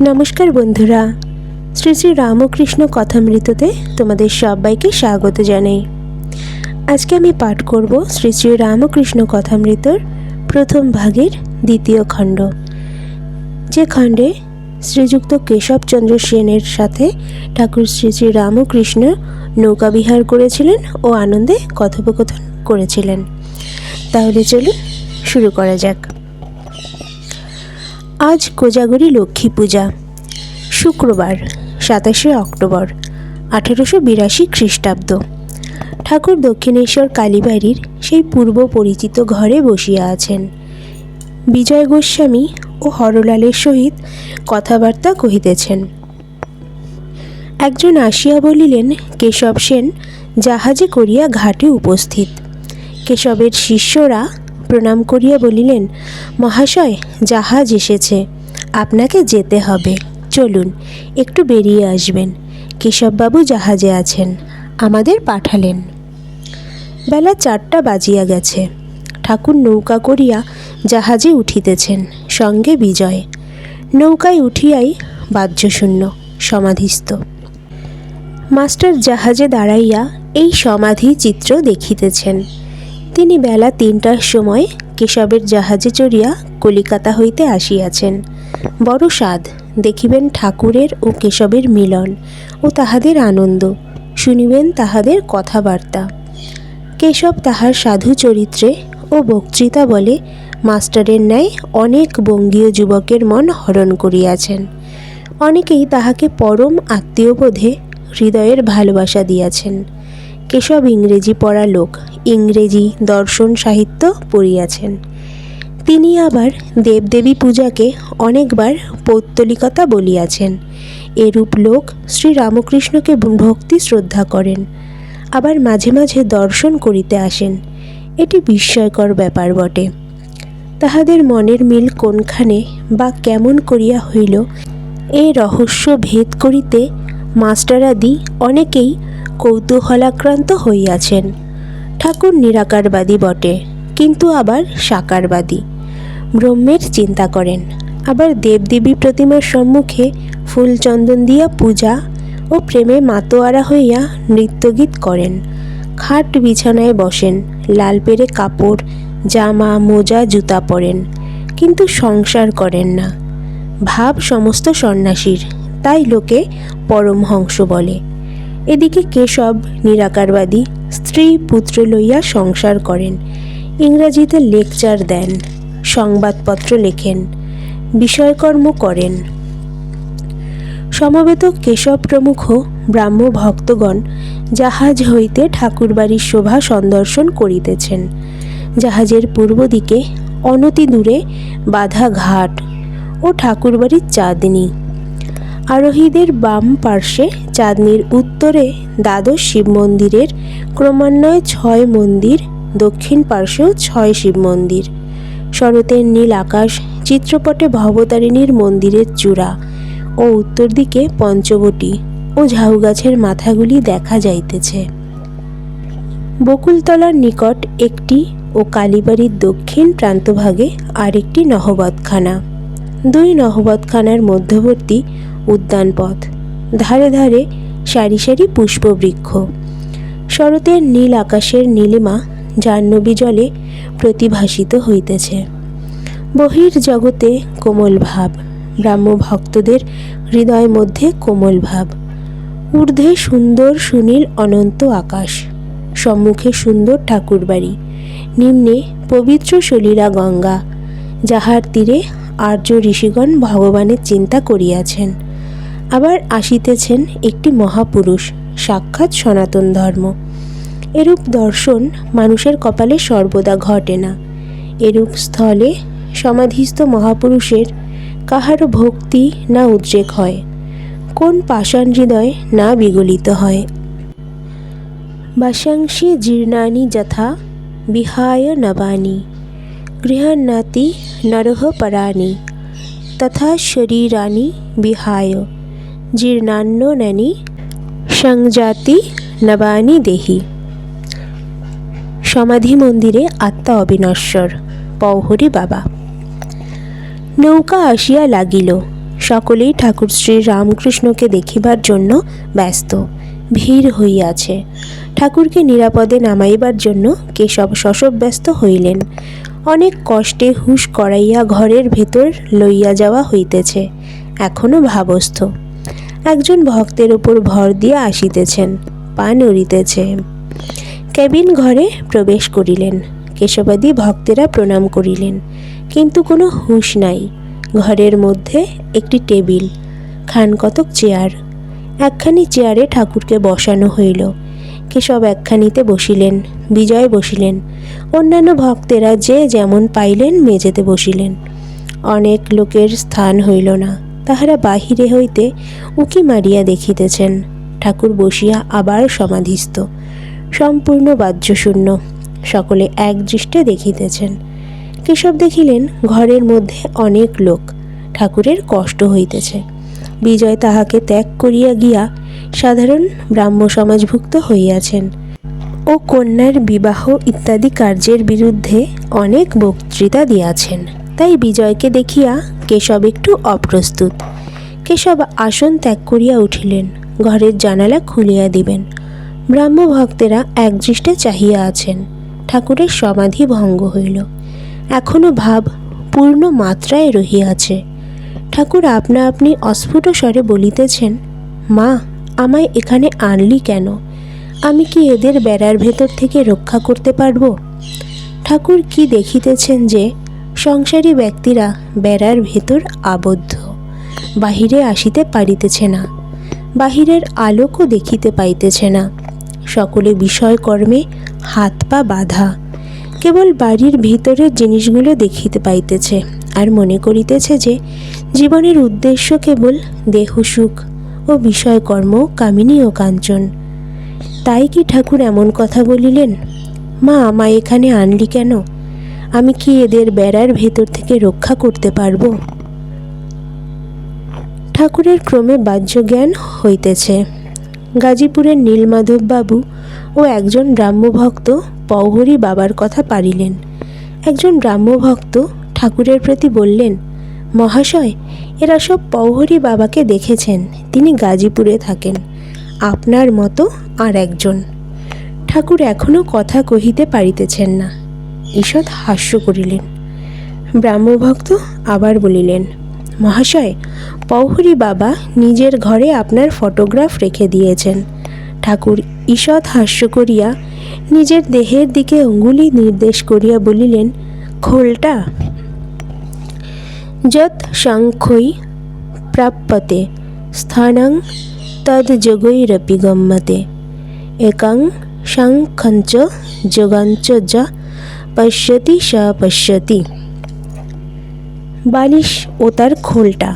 নমস্কার বন্ধুরা। শ্রী শ্রী রামকৃষ্ণ কথামৃততে তোমাদের সবাইকে স্বাগত জানাই। আজকে আমি পাঠ করব শ্রী শ্রী রামকৃষ্ণ কথামৃতর প্রথম ভাগের দ্বিতীয় খণ্ড। যে খণ্ডে শ্রীযুক্ত কেশবচন্দ্র সেনের সাথে ঠাকুর শ্রী শ্রী রামকৃষ্ণ নৌকা বিহার করেছিলেন ও আনন্দে কথোপকথন করেছিলেন। তাহলে চলুন শুরু করা যাক। আজ কোজাগরি লক্ষ্মী পূজা। শুক্রবার, সাতাশে অক্টোবর, আঠেরোশো বিরাশি খ্রিস্টাব্দ। ঠাকুর দক্ষিণেশ্বর কালীবাড়ির সেই পূর্ব পরিচিত ঘরে বসিয়া আছেন। বিজয় গোস্বামী ও হরলালের সহিত কথাবার্তা কহিতেছেন। একজন আসিয়া বলিলেন, কেশব সেন জাহাজে করিয়া ঘাটে উপস্থিত। কেশবের শিষ্যরা প্রণাম করিয়া বলিলেন, মহাশয়, জাহাজ এসেছে, আপনাকে যেতে হবে। চলুন, একটু বেরিয়ে আসবেন। কেশববাবু জাহাজে আছেন, আমাদের পাঠালেন। বেলা চারটা বাজিয়া গেছে। ঠাকুর নৌকা করিয়া জাহাজে উঠিতেছেন, সঙ্গে বিজয়। নৌকায় উঠিয়াই বাহ্যশূন্য, সমাধিস্থ। মাস্টার জাহাজে দাঁড়াইয়া এই সমাধি চিত্র দেখিতেছেন। তিনি বেলা তিনটার সময় কেশবের জাহাজে চড়িয়া কলিকাতা হইতে আসিয়াছেন। বড় স্বাদ, দেখিবেন ঠাকুরের ও কেশবের মিলন ও তাহাদের আনন্দ, শুনিবেন তাহাদের কথাবার্তা। কেশব তাহার সাধু চরিত্রে ও বক্তৃতা বলে মাস্টারের ন্যায় অনেক বঙ্গীয় যুবকের মন হরণ করিয়াছেন। অনেকেই তাহাকে পরম আত্মীয়বোধে হৃদয়ের ভালোবাসা দিয়াছেন। কেশব ইংরেজি পড়া লোক ইংরেজি দর্শন সাহিত্য পড়িয়াছেন। তিনি আবার দেবদেবী পূজাকে অনেকবার পৌত্তলিকতা বলিয়াছেন। এরূপ লোক শ্রী রামকৃষ্ণকে ভক্তি শ্রদ্ধা করেন, আবার মাঝে মাঝে দর্শন করিতে আসেন। এটি বিস্ময়কর ব্যাপার বটে। তাহাদের মনের মিল কোনখানে বা কেমন করিয়া হইল এই রহস্য ভেদ করিতে মাস্টারাদি অনেকেই কৌতূহলাক্রান্ত হইয়াছেন। ঠাকুর নিরাকারবাদী বটে, কিন্তু আবার সাকারবাদী। ব্রহ্মের চিন্তা করেন, আবার দেবদেবী প্রতিমার সম্মুখে ফুল চন্দন দিয়া পূজা ও প্রেমে মাতোয়ারা হইয়া নৃত্যগীত করেন। খাট বিছানায় বসেন, লাল পেরে কাপড়, জামা, মোজা, জুতা পরেন, কিন্তু সংসার করেন না। ভাব সমস্ত সন্ন্যাসীর, তাই লোকে পরমহংস বলে। এদিকে কেশব নিরাকারবাদী স্ত্রী পুত্র লইয়া সংসার করেন। ইংরাজিতে লেকচার দেন, সংবাদপত্র লেখেন, বিষয়কর্ম করেন। সমবেত কেশব প্রমুখ ব্রাহ্ম ভক্তগণ জাহাজ হইতে ঠাকুরবাড়ির শোভা সন্দর্শন করিতেছেন। জাহাজের পূর্ব দিকে অনতি দূরে বাধা ঘাট ও ঠাকুরবাড়ির চাঁদনি। আরোহীদের বাম পার্শ্বে চাঁদনির উত্তরে দ্বাদশ শিব মন্দিরের ক্রমান্বয়ে ছয় মন্দির, দক্ষিণ পার্শ্বেও ছয় শিব মন্দির। শরতের নীল আকাশ, চিত্রপটে ভবতারিণীর মন্দিরের চূড়া ও উত্তর দিকে পঞ্চবটি ও ঝাউ গাছের মাথাগুলি দেখা যাইতেছে। বকুলতলার নিকট একটি ও কালীবাড়ির দক্ষিণ প্রান্তভাগে আরেকটি নহবতখানা। দুই নহবতখানার মধ্যবর্তী উদ্যানপথ। ধারে ধারে সারি সারি পুষ্পবৃক্ষ। শরতের নীল আকাশের নীলিমা জাহ্নবী জলে প্রতিভাসিত হইতেছে। বহির জগতে কোমল ভাব, ব্রাহ্ম ভক্তদের হৃদয় মধ্যে কোমল ভাব। ঊর্ধ্বে সুন্দর সুনীল অনন্ত আকাশ, সম্মুখে সুন্দর ঠাকুরবাড়ি নিম্নে পবিত্র সলীলা গঙ্গা, যাহার তীরে আর্য ঋষিগণ ভগবানের চিন্তা করিয়াছেন। আবার আসিতেছেন একটি মহাপুরুষ, সাক্ষাৎ সনাতন ধর্ম। এরূপ দর্শন মানুষের কপালে সর্বদা ঘটে না। এরূপ স্থলে সমাধিস্থ মহাপুরুষের কাহারও ভক্তি না উদ্রেক হয়, কোন পাষাণ হৃদয় না বিগলিত হয়। বাসাংশি জীর্ণানি যথা, বিহায় নবানি, গৃহান্নাতি নরহ পরাণি, তথা শরীরানি বিহায় জীর্ণান্ননানি সংজাতি নবানি দেহি। সমাধি মন্দিরে আত্মা অবিনশ্বর। পৌহরি বাবা। নৌকা আসিয়া লাগিল। সকলেই ঠাকুর শ্রী রামকৃষ্ণকে দেখিবার জন্য ব্যস্ত। ভিড় হইয়াছে। ঠাকুরকে নিরাপদে নামাইবার জন্য কেশব শশব ব্যস্ত হইলেন। অনেক কষ্টে হুশ করাইয়া ঘরের ভেতর লইয়া যাওয়া হইতেছে। এখনও ভাবস্থ। একজন ভক্তের উপর ভর দিয়া আসিতেছেন। পা নড়িতেছে। কেবিন ঘরে প্রবেশ করিলেন। কেশবাদী ভক্তেরা প্রণাম করিলেন। কিন্তু কোনো হুঁশ নাই। ঘরের মধ্যে একটি টেবিল, খান কতক চেয়ার। একখানি চেয়ারে ঠাকুরকে বসানো হইল। কেশব একখানিতে বসিলেন, বিজয় বসিলেন। অন্যান্য ভক্তেরা যে যেমন পাইলেন মেঝেতে বসিলেন। অনেক লোকের স্থান হইল না। তাহারা বাহিরে হইতে উকি মারিয়া দেখিতেছেন। ঠাকুর বসিয়া আবার সমাধিস্থ। সম্পূর্ণ বাহ্যশূন্য। সকলে এক দৃষ্টে দেখিতেছেন। কেশব দেখিলেন ঘরের মধ্যে অনেক লোক। ঠাকুরের কষ্ট হইতেছে। বিজয় তাহাকে ত্যাগ করিয়া গিয়া সাধারণ ব্রাহ্ম সমাজভুক্ত হইয়াছেন ও কন্যার বিবাহ ইত্যাদি কার্যের বিরুদ্ধে অনেক বক্তৃতা দিয়াছেন। তাই বিজয়কে দেখিয়া কেশব একটু অপ্রস্তুত। কেশব আসন ত্যাগ করিয়া উঠিলেন। ঘরের জানালা খুলিয়া দিবেন। ব্রাহ্ম ভক্তেরা একদৃষ্টে চাহিয়া আছেন। ঠাকুরের সমাধি ভঙ্গ হইল। এখনও ভাব পূর্ণ মাত্রায় রহিয়াছে। ঠাকুর আপনা আপনি অস্ফুট স্বরে বলিতেছেন, মা, আমায় এখানে আনলি কেন? আমি কি এদের বেড়ার ভেতর থেকে রক্ষা করতে পারব? ঠাকুর কি দেখিতেছেন যে, সংসারী ব্যক্তিরা বেড়ার ভেতর আবদ্ধ, বাহিরে আসিতে পারিতেছে না, বাহিরের আলোকও দেখিতে পাইতেছে না। সকলে বিষয়কর্মে হাত পা বাঁধা। কেবল বাড়ির ভিতরের জিনিসগুলো দেখিতে পাইতেছে আর মনে করিতেছে যে, জীবনের উদ্দেশ্য কেবল দেহ সুখ ও বিষয়কর্ম কামিনী ও কাঞ্চন। তাই কি ঠাকুর এমন কথা বলিলেন? মা, আমায় এখানে আনলি কেন? আমি কি এদের বেড়ার ভেতর থেকে রক্ষা করতে পারব? ঠাকুরের ক্রমে বাহ্য জ্ঞান হইতেছে। গাজীপুরের নীলমাধব বাবু ও একজন ব্রাহ্মভক্ত পৌহরি বাবার কথা পারিলেন। একজন ব্রাহ্মভক্ত ঠাকুরের প্রতি বললেন, মহাশয়, এরা সব পৌহরি বাবাকে দেখেছেন, তিনি গাজীপুরে থাকেন, আপনার মতো আর একজন। ঠাকুর এখনও কথা কহিতে পারিতেছেন না। ঈষৎ হাস্য করিলেন। ব্রাহ্মভক্ত আবার বলিলেন মহাশয়, পৌহরি বাবা নিজের ঘরে আপনার ফটোগ্রাফ রেখে দিয়েছেন। ঠাকুর ঈষৎ হাস্য করিয়া নিজের দেহের দিকে অঙ্গুলি নির্দেশ করিয়া বলিলেন, খোলটা যৎ শঙ্খই প্রাপ্যতে, স্থানং তদ যোগৈরপি গম্যতে। একাং শঙ্খঞ্চ যোগাঞ্চ যা পশ্যতি স পশ্যতি। বালিশ ও তার খোলটা,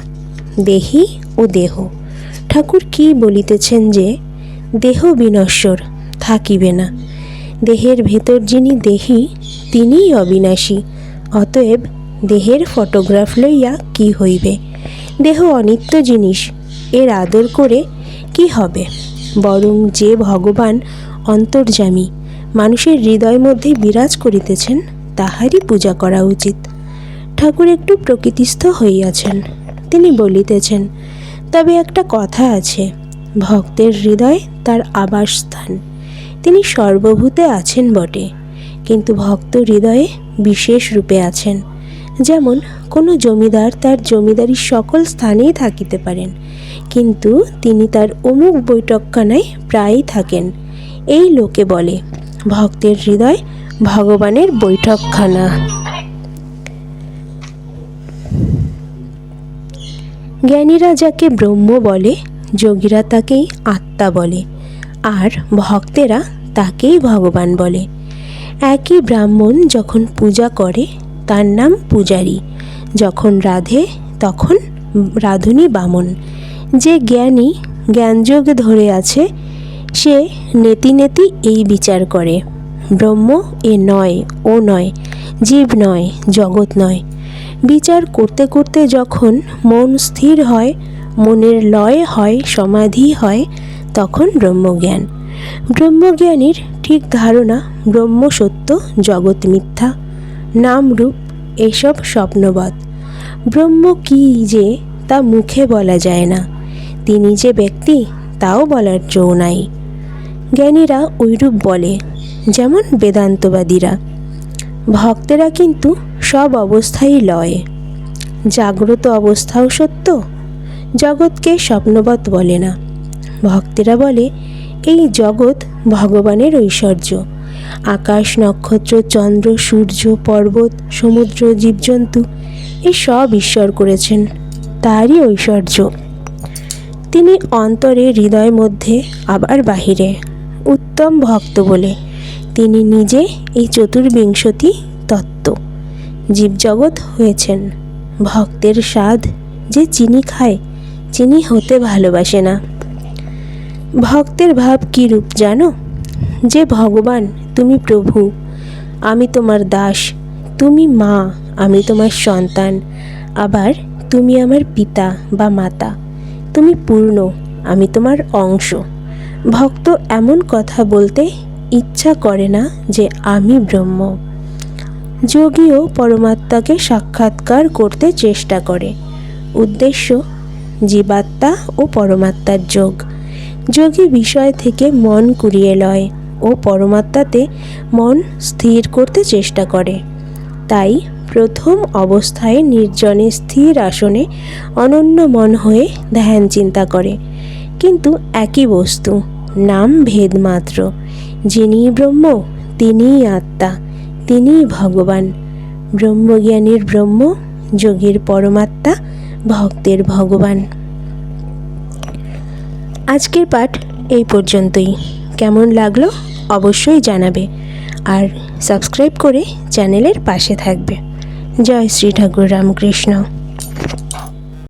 দেহি ও দেহ। ঠাকুর কি বলিতেছেন যে, দেহ বিনশ্বর, থাকিবে না। দেহের ভেতর যিনি দেহি, তিনিই অবিনাশী। অতএব দেহের ফটোগ্রাফ লইয়া কি হইবে? দেহ অনিত্য জিনিস, এর আদর করে কি হবে? বরং যে ভগবান অন্তর্যামী, মানুষের হৃদয় মধ্যে বিরাজ করিতেছেন, তাহারই পূজা করা উচিত। ঠাকুর একটু প্রকৃতিস্থ হইয়াছেন। তিনি বলিতেছেন, তবে একটা কথা আছে, ভক্তের হৃদয় তার আবাসস্থান। তিনি সর্বভূতে আছেন বটে, কিন্তু ভক্ত হৃদয়ে বিশেষ রূপে আছেন। যেমন কোনো জমিদার তার জমিদারির সকল স্থানেই থাকিতে পারেন, কিন্তু তিনি তার অমুক বৈঠকখানায় প্রায়ই থাকেন। এই লোকে বলে, ভক্তের হৃদয় ভগবানের বৈঠকখানা। জ্ঞানীরা যাকে ব্রহ্ম বলে, যোগীরা তাকেই আত্মা বলে, আর ভক্তেরা তাকেই ভগবান বলে। একই ব্রাহ্মণ যখন পূজা করে, তার নাম পূজারী। যখন রাধে, তখন রাধুনী বামন। যে জ্ঞানী জ্ঞানযোগে ধরে আছে, সে নেতি নেতি এই বিচার করে। ব্রহ্ম এ নয়, ও নয়, জীব নয়, জগৎ নয়। বিচার করতে করতে যখন মন স্থির হয়, মনের লয় হয়, সমাধি হয়, তখন ব্রহ্মজ্ঞান। ব্রহ্মজ্ঞানীর ঠিক ধারণা, ব্রহ্ম সত্য, জগৎ মিথ্যা, নাম রূপ, এসব স্বপ্নবৎ। ব্রহ্ম কী যে তা মুখে বলা যায় না। তিনি যে ব্যক্তি, তাও বলার জো নাই। জ্ঞানীরা ওইরূপ বলে, যেমন বেদান্তবাদীরা। ভক্তেরা কিন্তু সব অবস্থাই লয়। জাগ্রত অবস্থাও সত্য, জগৎকে স্বপ্নবৎ বলে না। ভক্তেরা বলে, এই জগৎ ভগবানের ঐশ্বর্য। আকাশ, নক্ষত্র, চন্দ্র, সূর্য, পর্বত, সমুদ্র, জীবজন্তু এই সব ঈশ্বর করেছেন, তারই ঐশ্বর্য। তিনি অন্তরে হৃদয় মধ্যে, আবার বাহিরে, উত্তম ভক্ত বলে। তিনি নিজে এই চতুর্বিংশতি জীবজগৎ হয়েছেন। ভক্তের স্বাদ যে চিনি খায়, চিনি হতে ভালোবাসে না। ভক্তের ভাব কী রূপ জানো? যে ভগবান, তুমি প্রভু, আমি তোমার দাস, তুমি মা, আমি তোমার সন্তান, আবার তুমি আমার পিতা বা মাতা, তুমি পূর্ণ, আমি তোমার অংশ। ভক্ত এমন কথা বলতে ইচ্ছা করে না যে আমি ব্রহ্ম। যোগীও পরমাত্মাকে সাক্ষাৎকার করতে চেষ্টা করে। উদ্দেশ্য, জীবাত্মা ও পরমাত্মার যোগ। যোগী বিষয় থেকে মন কুড়িয়ে লয় ও পরমাত্মাতে মন স্থির করতে চেষ্টা করে। তাই প্রথম অবস্থায় নির্জনে স্থির আসনে অনন্য মন হয়ে ধ্যান চিন্তা করে। কিন্তু একই বস্তু, নাম ভেদ মাত্র। যিনি ব্রহ্ম, তিনিই আত্মা। তিনিই ভগবান। ব্রহ্মজ্ঞানীর ব্রহ্ম, যোগীর পরমাত্মা, ভক্তের ভগবান। আজকের পাঠ এই পর্যন্তই। কেমন লাগল অবশ্যই জানাবে আর সাবস্ক্রাইব করে চ্যানেলের পাশে থাকবে। জয় শ্রী ঠাকুর রামকৃষ্ণ।